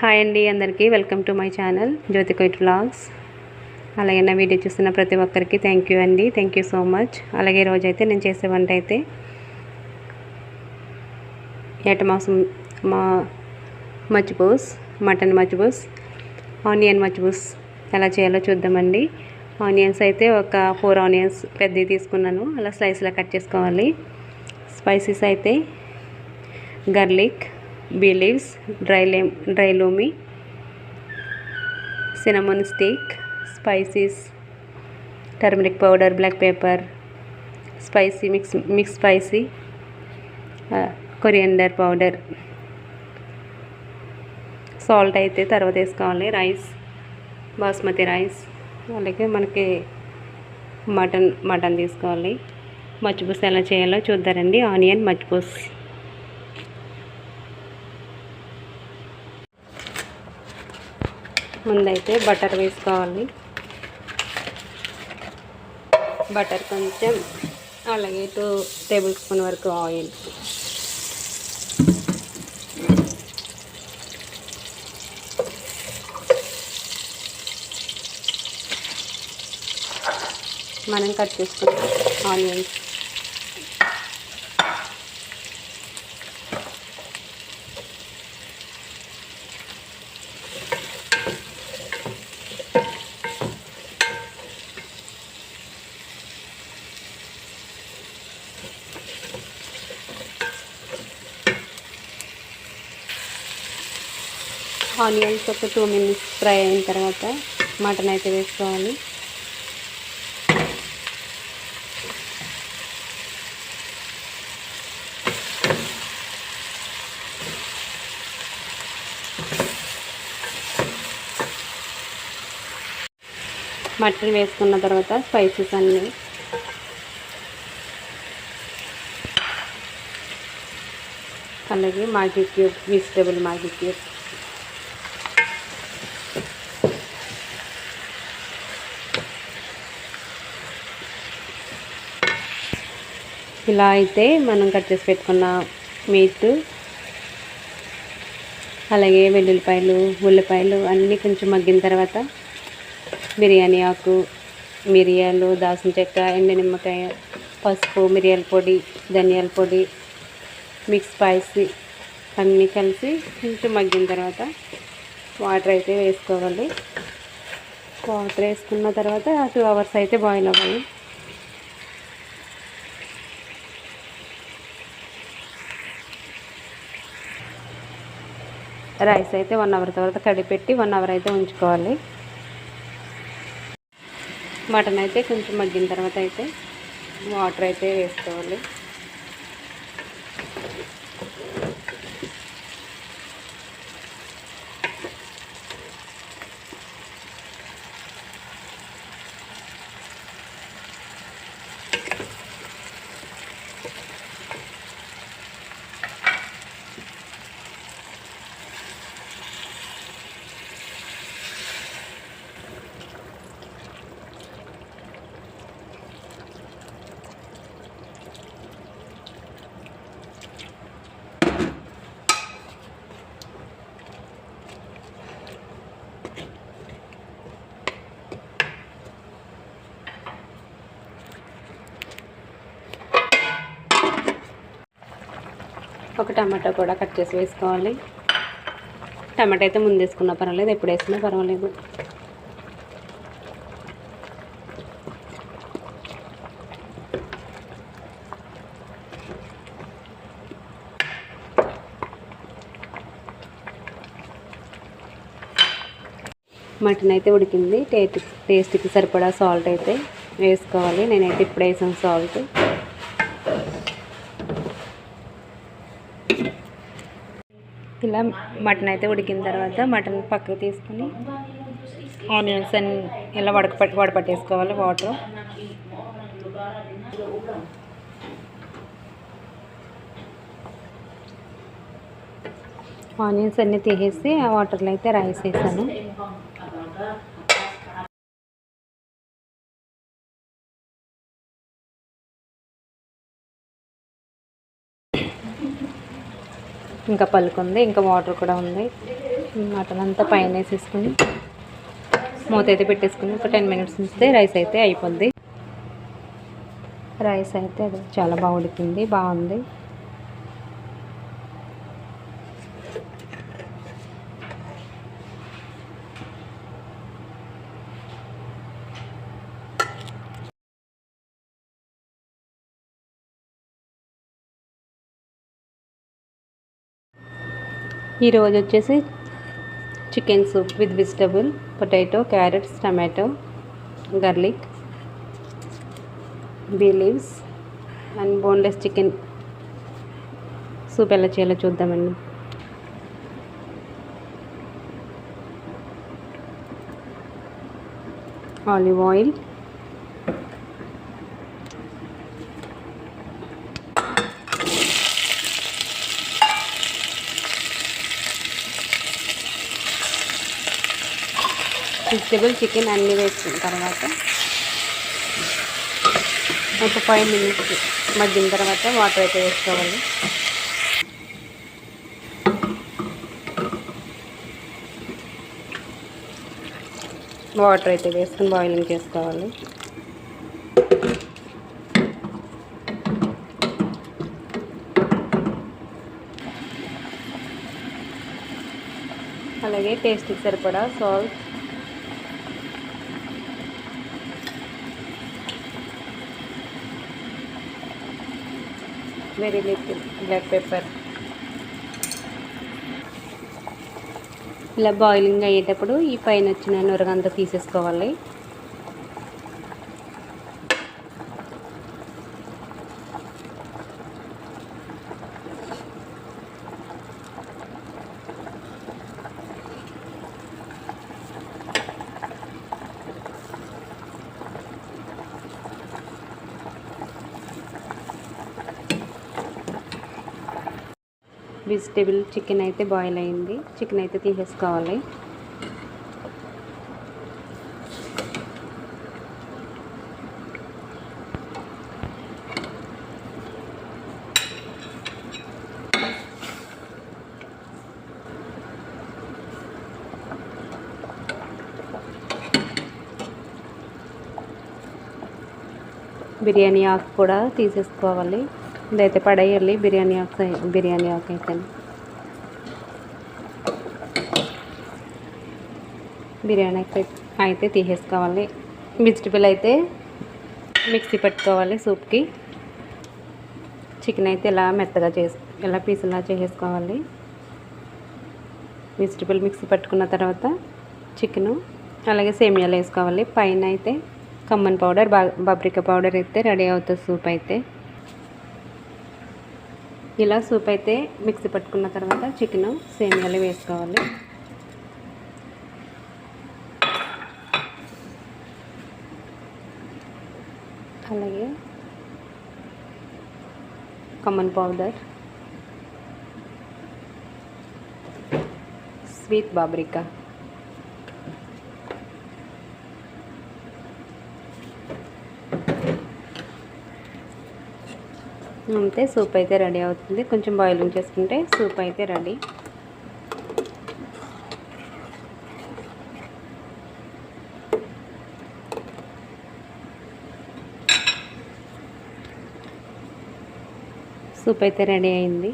Hi అండి అందరికీ welcome to my channel Jyothi కొయిట్ vlogs. అలాగే నా వీడియో చూస్తున్న ప్రతి ఒక్కరికి థ్యాంక్ యూ అండి థ్యాంక్ యూ సో మచ్. అలాగే రోజైతే నేను చేసే వంట అయితే ఏట మాసం మా మచ్చిపూస్ మటన్ మచ్చిపూస్ ఆనియన్ మచ్చిపూస్ ఎలా చేయాలో చూద్దామండి. ఆనియన్స్ అయితే ఒక ఫోర్ ఆనియన్స్ పెద్దవి తీసుకున్నాను అలా స్లైస్లా కట్ చేసుకోవాలి. స్పైసెస్ అయితే garlic bay leaves dry lime dry cinnamon stick spices turmeric powder black pepper spicy mix mix spicy coriander powder. Salt అయితే తర్వాత వేసుకోవాలి రైస్ బాస్మతి రైస్ అలాగే మనకి మటన్ మటన్ తీసుకోవాలి. మచ్చిపూస ఎలా చేయాలో చూద్దారండి. ఆనియన్ మచ్చిపూస్ ముందైతే బటర్ వేసుకోవాలి. బటర్ కొంచెం అలాగే టూ టేబుల్ స్పూన్ వరకు ఆయిల్. మనం కట్ చేసుకున్నాం ఆనియన్స్. ఆనియన్స్ ఒక టూ మినిట్స్ ఫ్రై అయిన తర్వాత మటన్ అయితే వేసుకోవాలి. మటన్ వేసుకున్న తర్వాత స్పైసెస్ అన్నీ. అలాగే మాజీ క్యూబ్ వెజిటేబుల్ మాజీ క్యూబ్. ఇలా అయితే మనం కట్ చేసి పెట్టుకున్న మీట్ అలాగే వెల్లుల్లిపాయలు ఉల్లిపాయలు అన్నీ కొంచెం మగ్గిన తర్వాత బిర్యానీ ఆకు మిరియాలు దాల్చిన చెక్క ఎండు నిమ్మకాయ పసుపు మిరియాల పొడి ధనియాల పొడి మిక్స్ స్పైసీ అన్నీ కలిసి కొంచెం మగ్గిన తర్వాత వాటర్ అయితే వేసుకోవాలి. వాటర్ వేసుకున్న తర్వాత టూ అవర్స్ అయితే బాయిల్ అవ్వాలి. రైస్ అయితే వన్ అవర్ తర్వాత కడిపెట్టి వన్ అవర్ అయితే ఉంచుకోవాలి. మటన్ అయితే కొంచెం మగ్గిన తర్వాత అయితే వాటర్ అయితే వేసుకోవాలి. ఒక టమాటా కూడా కట్ చేసి వేసుకోవాలి. టమాటా అయితే ముందు వేసుకున్నా పర్వాలేదు ఎప్పుడు వేసినా పర్వాలేదు. మటన్ అయితే ఉడికింది టేస్ట్ టేస్ట్కి సరిపడా సాల్ట్ అయితే వేసుకోవాలి. నేనైతే ఇప్పుడు వేసాను సాల్ట్. ఇలా మటన్ అయితే ఉడికిన తర్వాత మటన్ పక్కకు తీసుకుని ఆనియన్స్ అన్ని ఇలా వడక వడపట్టేసుకోవాలి వాటర్. ఆనియన్స్ అన్నీ తీసేసి ఆ వాటర్లో అయితే రైస్ వేసాను. ఇంకా పలుకుంది ఇంకా వాటర్ కూడా ఉంది. మటన్ అంతా పైన వేసేసుకుని మూత అయితే పెట్టేసుకుని ఒక టెన్ మినిట్స్ ఉంచితే రైస్ అయితే అయిపోద్ది. రైస్ అయితే అది. చాలా బాగా ఉడికింది బాగుంది. ఈరోజు వచ్చేసి chicken soup with vegetable potato carrots tomato garlic bay leaves and boneless chicken soup ఎలా చేయాలో చూద్దామండి. ఆలివ్ ఆయిల్ వెజిటబుల్ చికెన్ అన్నీ వేసుకున్న తర్వాత ఒక ఫైవ్ మినిట్స్ మగ్గిన తర్వాత వాటర్ అయితే వేసుకోవాలి. వాటర్ అయితే వేసుకుని బాయిలింగ్ చేసుకోవాలి. అలాగే టేస్ట్కి సరిపడా salt very little black pepper ఇలా బాయిలింగ్ అయ్యేటప్పుడు ఈ పైన వచ్చిన నొరగంతా తీసేసుకోవాలి. వెజిటేబుల్ చికెన్ అయితే బాయిల్ అయింది. చికెన్ అయితే తీసేసుకోవాలి. బిర్యానీ ఆకు కూడా తీసేసుకోవాలి. ఇదైతే పడేయాలి బిర్యానీ ఆకు బిర్యానీ ఆకు అయితే. బిర్యానీ అయితే అయితే తీసేసుకోవాలి. వెజిటబుల్ అయితే మిక్సీ పెట్టుకోవాలి సూప్కి. చికెన్ అయితే ఇలా మెత్తగా చేసి ఇలా పీసులా చేసేసుకోవాలి. వెజిటబుల్ మిక్సీ పట్టుకున్న తర్వాత చికెను అలాగే సేమియాలు వేసుకోవాలి. పైన అయితే కమ్మన్ పౌడర్ బా బబ్రిక పౌడర్ అయితే రెడీ అవుతుంది సూప్ అయితే. ఇలా సూప్ అయితే మిక్సీ పట్టుకున్న తర్వాత చికెన్ సేమియాలు వేసుకోవాలి. అలాగే కమన్ పౌడర్ స్వీట్ బాబ్రికా అంతే సూప్ అయితే రెడీ అవుతుంది. కొంచెం బాయిలింగ్ చేసుకుంటే సూప్ అయితే రెడీ. సూప్ అయితే రెడీ అయింది.